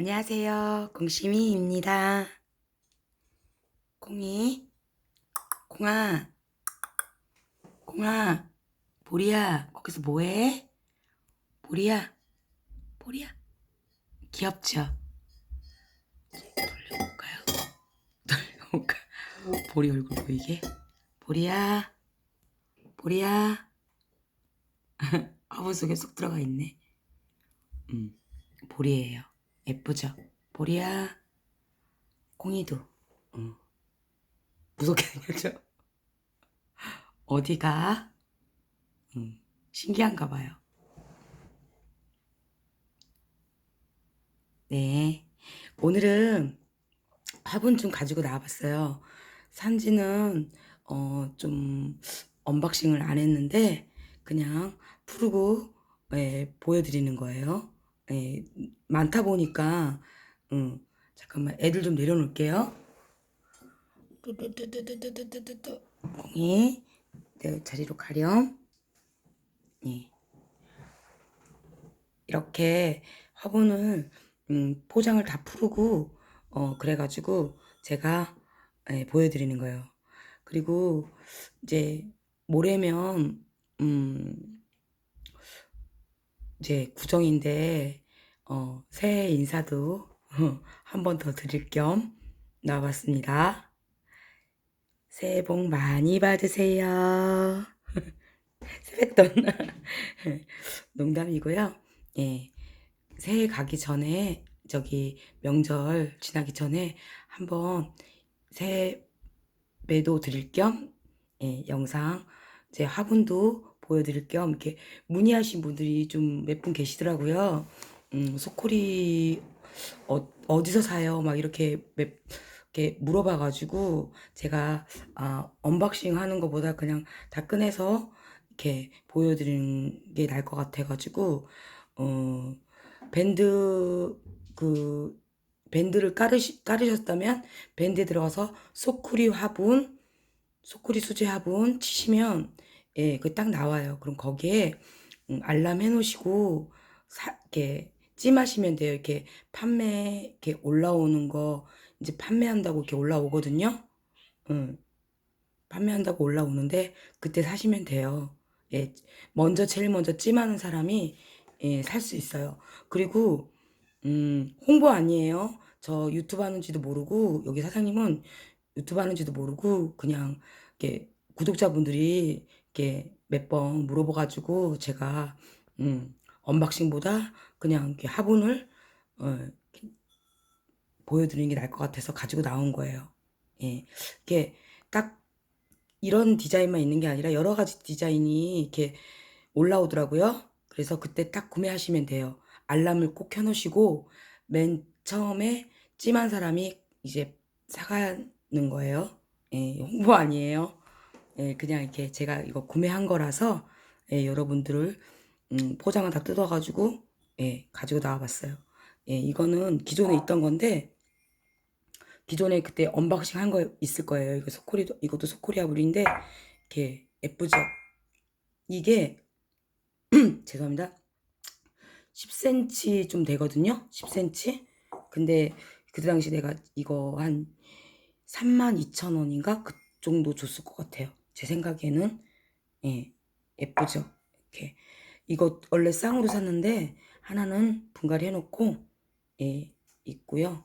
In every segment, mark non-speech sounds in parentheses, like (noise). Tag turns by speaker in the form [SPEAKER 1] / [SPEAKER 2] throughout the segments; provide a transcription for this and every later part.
[SPEAKER 1] 안녕하세요. 공심이입니다. 콩이, 콩아, 콩아, 보리야, 거기서 뭐해? 보리야, 보리야. 귀엽죠? 돌려볼까요? (laughs) 돌려볼까? 보리 얼굴 보이게? 보리야, 보리야. (laughs) 화분 속에 쏙 들어가 있네. 음, 보리예요. 예쁘죠? 보리야, 콩이도, 어. 무섭게 (laughs) 생겼죠? 어디가? 음, 신기한가 봐요. 네. 오늘은 화분 좀 가지고 나와봤어요. 산지는, 어, 좀, 언박싱을 안 했는데, 그냥 푸르고, 예, 보여드리는 거예요. 예, 많다 보니까, 음, 잠깐만, 애들 좀 내려놓을게요. 공이, 내 자리로 가렴. 예. 이렇게 화분을, 음, 포장을 다 풀고, 어, 그래가지고, 제가, 예, 보여드리는 거예요. 그리고, 이제, 모레면, 음, 이제 구정인데, 어, 새해 인사도 (laughs) 한 번 더 드릴 겸 나와봤습니다. 새해 복 많이 받으세요. (laughs) 세뱃돈. (laughs) 농담이고요. 예. 새해 가기 전에, 저기, 명절 지나기 전에 한번 새해 매도 드릴 겸, 예, 영상, 제 화분도 보여드릴 겸, 이렇게 문의하신 분들이 좀 몇 분 계시더라고요. 음, 소코리, 어, 어디서 사요? 막 이렇게 몇, 이렇게 물어봐가지고, 제가, 아, 언박싱 하는 것보다 그냥 다 꺼내서, 이렇게 보여드리는 게 나을 것 같아가지고, 어, 밴드, 그, 밴드를 깔으시, 깔으셨다면, 밴드에 들어가서 소쿠리 화분, 소쿠리 수제 화분 치시면, 예, 그 딱 나와요. 그럼 거기에, 음, 알람 해놓으시고, 사, 이렇게, 찜하시면 돼요. 이렇게 판매, 이렇게 올라오는 거, 이제 판매한다고 이렇게 올라오거든요. 응. 판매한다고 올라오는데, 그때 사시면 돼요. 예, 먼저, 제일 먼저 찜하는 사람이, 예, 살 수 있어요. 그리고, 음, 홍보 아니에요. 저 유튜브 하는지도 모르고, 여기 사장님은 유튜브 하는지도 모르고, 그냥, 이렇게, 구독자분들이, 이렇게, 몇 번 물어봐가지고, 제가, 음, 언박싱보다 그냥 화분을, 어, 보여드리는 게 나을 것 같아서 가지고 나온 거예요. 예. 이게 딱 이런 디자인만 있는 게 아니라 여러 가지 디자인이 이렇게 올라오더라고요. 그래서 그때 딱 구매하시면 돼요. 알람을 꼭 켜놓으시고 맨 처음에 찜한 사람이 이제 사가는 거예요. 예, 홍보 아니에요. 예, 그냥 이렇게 제가 이거 구매한 거라서 예, 여러분들을 음, 포장을 다 뜯어가지고 예, 가지고 나와봤어요. 예, 이거는 기존에 있던 건데 기존에 그때 언박싱 한 거 있을 거예요. 이거 소코리 이것도 소코리아 물인데 이렇게 예쁘죠? 이게 (clears throat) 죄송합니다. 10cm 좀 되거든요. 10cm. 근데 그때 당시 내가 이거 한 32,000원인가 그 정도 줬을 것 같아요. 제 생각에는 예, 예쁘죠? 이렇게 이거 원래 쌍으로 샀는데 하나는 분갈이 해놓고 예, 있고요.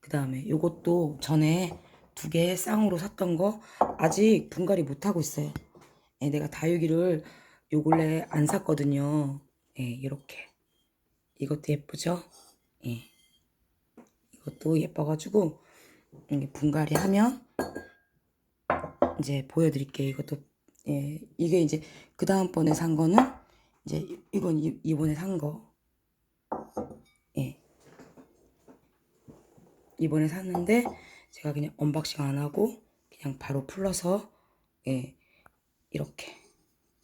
[SPEAKER 1] 그 다음에 요것도 전에 두 개 쌍으로 샀던 거 아직 분갈이 못하고 있어요. 예, 내가 다육이를 요 근래 안 샀거든요. 예, 이렇게. 이것도 예쁘죠? 예. 이것도 예뻐가지고 분갈이 하면 이제 보여드릴게요. 이것도 예, 이게 이제 그 다음번에 산 거는 이제 이건 이, 이번에 산 거. 예. 이번에 샀는데 제가 그냥 언박싱 안 하고 그냥 바로 풀러서 예. 이렇게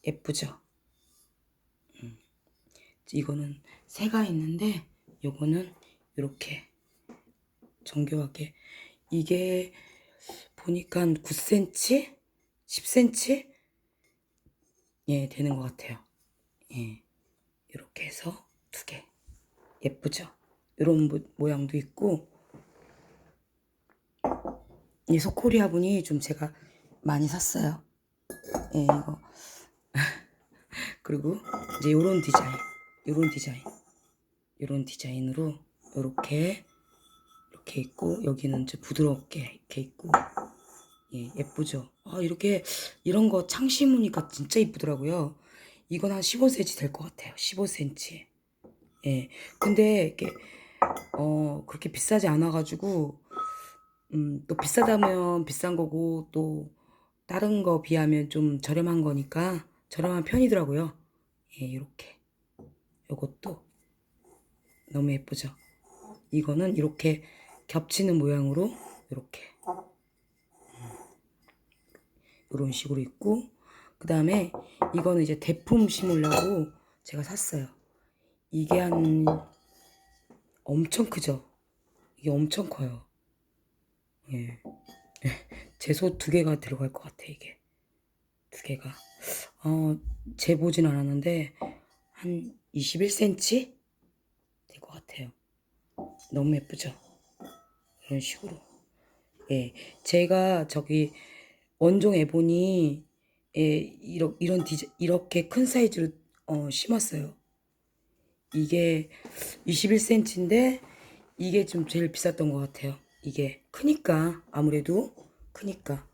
[SPEAKER 1] 예쁘죠? 음. 이거는 새가 있는데 요거는 이렇게 정교하게 이게 보니까 9cm? 10cm? 예, 되는 것 같아요. 예. 이렇게 해서 두 개. 예쁘죠? 이런 모- 모양도 있고 이 소코리아 분이 좀 제가 많이 샀어요. 예, 이거 (laughs) 그리고 이제 요런 디자인, 요런 디자인, 요런 디자인으로 요렇게 이렇게 있고 여기는 이제 부드럽게 이렇게 있고 예, 예쁘죠. 아, 이렇게 이런 거 창 심으니까 진짜 이쁘더라고요. 이건 한 15cm 될 것 같아요. 15cm. 예. 근데 이게 어 그렇게 비싸지 않아 가지고 음, 또 비싸다면 비싼 거고 또 다른 거 비하면 좀 저렴한 거니까 저렴한 편이더라고요. 예, 이렇게. 요것도 너무 예쁘죠. 이거는 이렇게 겹치는 모양으로 이렇게 이런 식으로 있고 그 다음에 이거는 이제 대품 심으려고 제가 샀어요. 이게 한 엄청 크죠. 이게 엄청 커요. 예. (laughs) 제소 두 개가 들어갈 것 같아 이게 두 개가 어 재보진 않았는데 한 21cm 될 것 같아요. 너무 예쁘죠? 이런 식으로. 예, 제가 저기 원종 에보니 예, 이런 이런 디자 이렇게 큰 사이즈로 어, 심었어요. 이게 21cm인데 이게 좀 제일 비쌌던 것 같아요. 이게 크니까 아무래도 크니까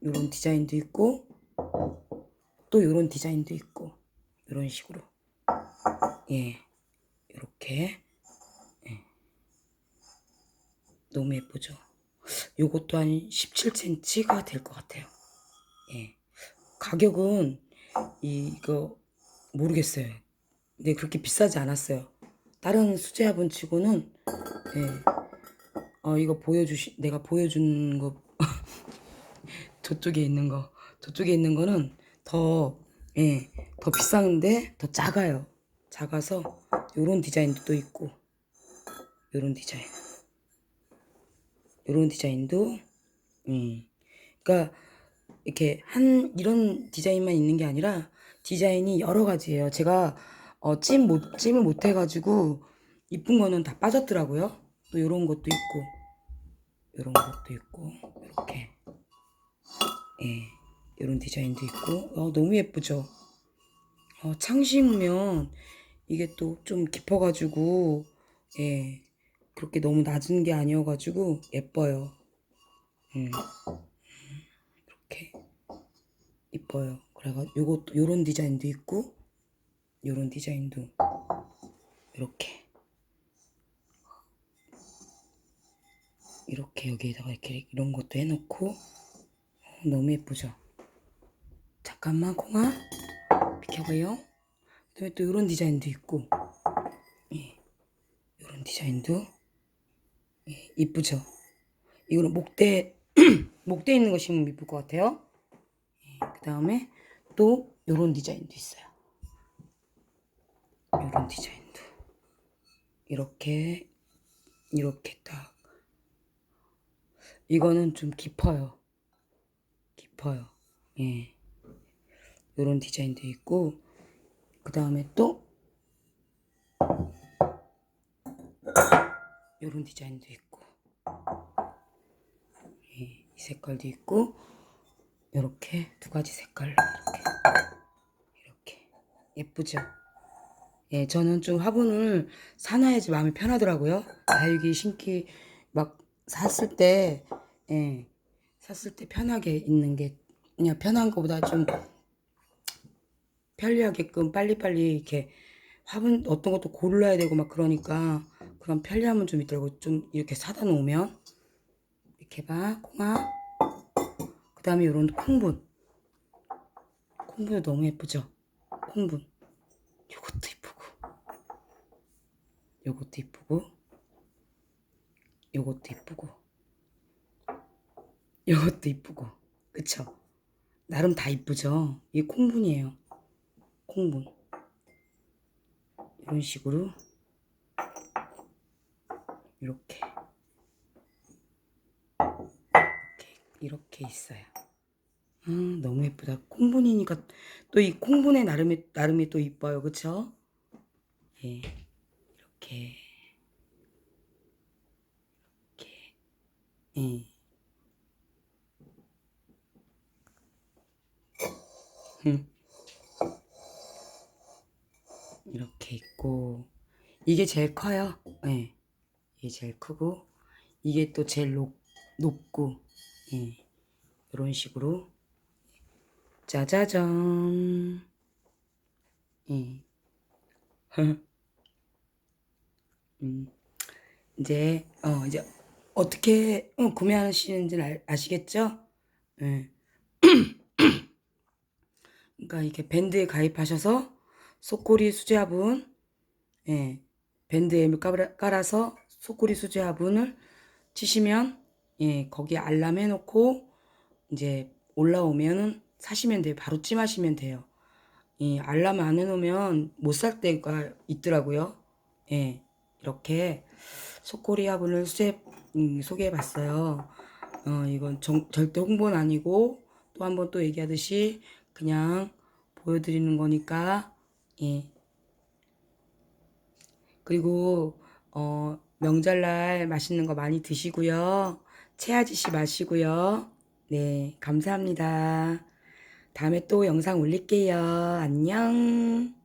[SPEAKER 1] 이런 디자인도 있고 또 이런 디자인도 있고 이런 식으로 예 이렇게 예. 너무 예쁘죠. 요것도 한 17cm가 될 것 같아요. 예. 가격은 이거 모르겠어요. 근데 그렇게 비싸지 않았어요. 다른 수제화분 치고는 예. 어 이거 보여주시 내가 보여준 거 (laughs) 저쪽에 있는 거 저쪽에 있는 거는 더 예, 더 비싼데 더 작아요. 작아서 요런 디자인도 또 있고 요런 디자인 요런 디자인도 음. 그러니까 이렇게 한 이런 디자인만 있는 게 아니라 디자인이 여러 가지예요. 제가 어, 찜 못, 찜을 못 해가지고 이쁜 거는 다 빠졌더라고요. 또 요런 것도 있고 요런 것도 있고 이렇게 예 요런 디자인도 있고 어, 너무 예쁘죠. 어, 창 심으면 이게 또 좀 깊어가지고 예 그렇게 너무 낮은 게 아니어가지고 예뻐요. 음. 이렇게 이뻐요. 그래가 요것도 요런 디자인도 있고 요런 디자인도 이렇게 이렇게 여기에다가 이렇게 이런 것도 해놓고 어, 너무 예쁘죠. 잠깐만 콩아 비켜봐요. 그다음에 또 이런 디자인도 있고 예, 이런 디자인도 예, 이쁘죠. 이거는 목대 (clears throat) 목대 있는 거 심으면 이쁠 것 같아요. 예, 그 다음에 또 이런 디자인도 있어요. 이런 디자인도 이렇게 이렇게 딱 이거는 좀 깊어요. 깊어요. 예. 이런 디자인도 있고 그 다음에 또 이런 디자인도 있고 예, 이 색깔도 있고 이렇게 두 가지 색깔로 이렇게 이렇게 예쁘죠? 예, 저는 좀 화분을 사놔야지 마음이 편하더라고요. 다육이 신기 막 샀을 때, 예, 샀을 때 편하게 있는 게 그냥 편한 것보다 좀 편리하게끔 빨리빨리 이렇게 화분 어떤 것도 골라야 되고 막 그러니까 그런 편리함은 좀 있더라고. 좀 이렇게 사다 놓으면 봐, 콩아. 그 다음에 이런 콩분. 콩분도 너무 예쁘죠? 콩분. 요것도 이쁘고. 요것도 이쁘고. 요것도 이쁘고. 요것도 이쁘고. 그쵸? 나름 다 이쁘죠? 이게 콩분이에요. 콩분. 이런 식으로. 이렇게. 이렇게 있어요. 음, 너무 예쁘다. 콩분이니까 또 이 콩분의 나름이 나름이 또 이뻐요. 그쵸? 예. 이렇게 이렇게 예. 이렇게 있고 이게 제일 커요. 예. 네. 이게 제일 크고 이게 또 제일 높, 높고 예. 이런 식으로 짜자잔 예. (laughs) 음. 이제 어 이제 어떻게 어, 구매하시는지 알, 아시겠죠? 예. (clears throat) 그러니까 이렇게 밴드에 가입하셔서 속꼬리 수제화분 예. 밴드에 깔아- 깔아서 속꼬리 수제화분을 치시면 예, 거기에 알람 해놓고 이제 올라오면은 사시면 돼요. 바로 찜하시면 돼요. 이 알람 안 해놓으면 못 살 때가 있더라고요. 예, 이렇게 속꼬리 화분을 수제 음, 소개해봤어요. 어, 이건 정- 절대 홍보는 아니고 또 한 번 또 얘기하듯이 그냥 보여드리는 거니까 예. 그리고 어, 명절날 맛있는 거 많이 드시고요. 체하지시 마시고요. 네, 감사합니다. 다음에 또 영상 올릴게요. 안녕.